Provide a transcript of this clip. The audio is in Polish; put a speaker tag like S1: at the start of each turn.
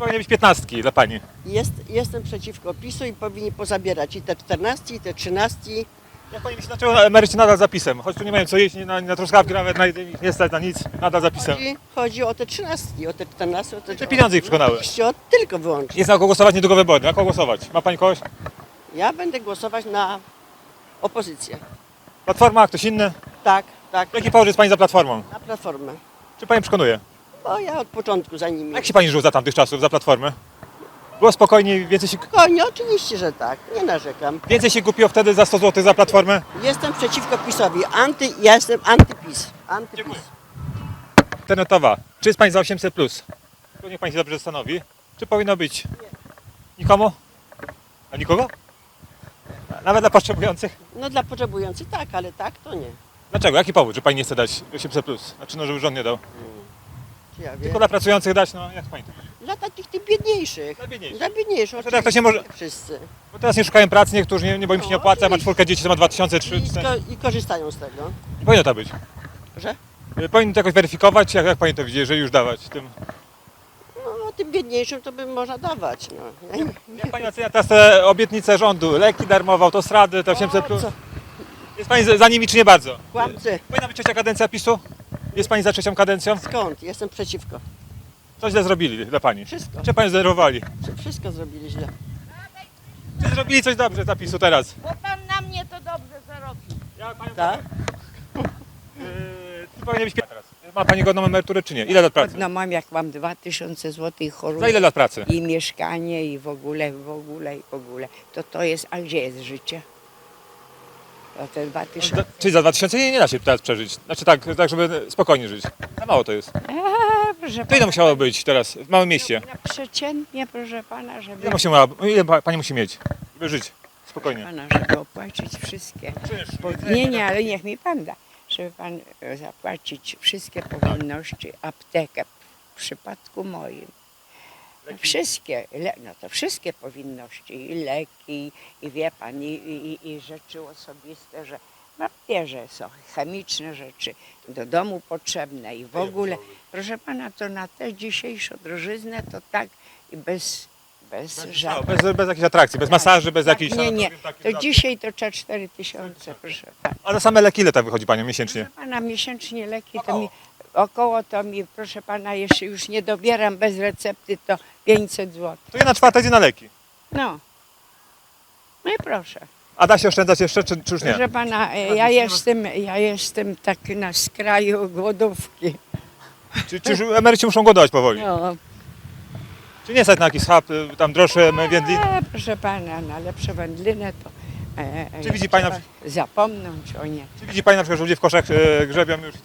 S1: powinny być piętnastki dla pani?
S2: Jest, jestem przeciwko PiSu i powinni pozabierać i te 14, i te 13.
S1: Jak pani myśli, dlaczego emeryci nadal zapisem? Choć tu nie mają co jeść, nie na, na truskawki nawet na, nie stać na nic, nadal zapisem.
S2: Chodzi, chodzi o te 13, o te 14, o te...
S1: Te pieniądze ich przekonały.
S2: Oczywiście, o, tylko wyłącznie.
S1: Jest na kogo głosować niedługo wybory. Na kogo głosować? Ma pani kogoś?
S2: Ja będę głosować na opozycję.
S1: Platforma, ktoś inny?
S2: Tak, tak,
S1: Jaki położ jest pani za platformą?
S2: na Platformę.
S1: Czy pani przekonuje?
S2: Bo ja od początku za nimi.
S1: Jak się pani żył za tamtych czasów, za platformy? Było spokojniej, więcej się,
S2: Spokojnie, oczywiście, że tak. Nie narzekam.
S1: więcej się kupiło wtedy za 100 zł za platformę?
S2: Jestem przeciwko PiSowi. Anty, ja jestem antypis. Antypis.
S1: Dziękuję. Internetowa. Czy jest pani za 800 plus? To niech pani się dobrze zastanowi. Czy powinno być? Nikomu? A nikogo? Nawet dla potrzebujących?
S2: No dla potrzebujących tak, ale tak to nie.
S1: Dlaczego? Jaki powód, że pani nie chce dać 800 plus? Znaczy, no, żeby rząd nie dał.
S2: Ja wiem.
S1: Tylko dla pracujących dać, no jak pani to?
S2: Dla takich tych biedniejszych.
S1: Dla biedniejszych.
S2: Dla biedniejszych.
S1: Tak to się może-
S2: Wszyscy.
S1: Bo teraz nie szukają pracy, niektórzy nie, nie bo im się nie
S2: No,
S1: opłaca, ma
S2: oczywiście.
S1: czwórkę dzieci, to ma 2000,
S2: I,
S1: 300.
S2: ko- I korzystają z tego.
S1: Nie powinno to być.
S2: Że?
S1: Y, Powinno to jakoś weryfikować, jak, jak pani to widzi, jeżeli już dawać tym.
S2: No tym biedniejszym to by można dawać. No.
S1: Jak pani ocenia teraz te obietnice rządu? Leki darmowe, autostrady, te 800 plus?
S2: co?
S1: Jest pani za za nimi czy nie bardzo?
S2: Kłamcy.
S1: Powinna być trzecia kadencja PiSu? Jest pani za trzecią kadencją?
S2: Skąd? Jestem przeciwko.
S1: Co źle zrobili dla pani?
S2: Wszystko.
S1: Czy pani zdenerwowali?
S2: Wszystko zrobili źle.
S1: Czy zrobili coś dobrze dla PiSu teraz?
S3: Bo pan na mnie to dobrze zarobił.
S1: Ja panią
S2: Tak?
S1: Yy, czy powinien być teraz? Ma pani godną emeryturę czy nie? Ile lat pracy?
S4: No mam jak mam 2000 zł
S1: Za
S4: chorób
S1: ile lat pracy?
S4: i mieszkanie i w ogóle, w ogóle i w ogóle. To to jest, a gdzie jest życie? To te 2000.
S1: Za- Czyli za 2000 nie, nie da się teraz przeżyć. Znaczy tak, tak żeby spokojnie żyć. Za mało to jest.
S4: A, proszę
S1: To ile
S4: pana,
S1: musiało być teraz w małym mieście?
S4: no, przeciętnie, proszę pana, żeby,
S1: Ile, musi, ile pa- pani musi mieć, żeby żyć spokojnie?
S4: pana, żeby opłacić wszystkie. Nie, nie, ale niech mi pan da. Żeby pan e, zapłacić wszystkie powinności, aptekę w przypadku moim. Wszystkie, le, no to wszystkie powinności, i leki, i wie pan, i, i, i rzeczy osobiste, że no wie, że są chemiczne rzeczy do domu potrzebne i w ogóle. Proszę pana, to na tę dzisiejszą drożyznę to tak i bez, bez
S1: No,
S4: żadnych.
S1: bez, bez jakichś atrakcji, bez masaży, bez
S4: Tak,
S1: jakichś...
S4: nie, nie.
S1: takich
S4: To
S1: dla-
S4: dzisiaj to trzeba 4 tysiące, proszę pana.
S1: Ale same leki ile tak wychodzi panią miesięcznie?
S4: Proszę pana, miesięcznie leki to mi około to mi, proszę pana, jeszcze już nie dobieram bez recepty, to 500 zł.
S1: To jedna czwarta idzie na leki.
S4: No. No i proszę.
S1: A da się oszczędzać jeszcze, czy, czy już nie?
S4: Proszę pana, e, ja jestem, ja jestem tak na skraju głodówki.
S1: Czy, czy już emeryci muszą głodować powoli?
S4: No.
S1: Czy nie stać na jakiś schab, y, tam droższe wędliny?
S4: E, proszę pana, na lepsze wędlinę to e, e,
S1: Czy widzi pani na
S4: trzeba zapomnieć o nie.
S1: Czy widzi pani na przykład, że ludzie w koszach e, grzebią już i tak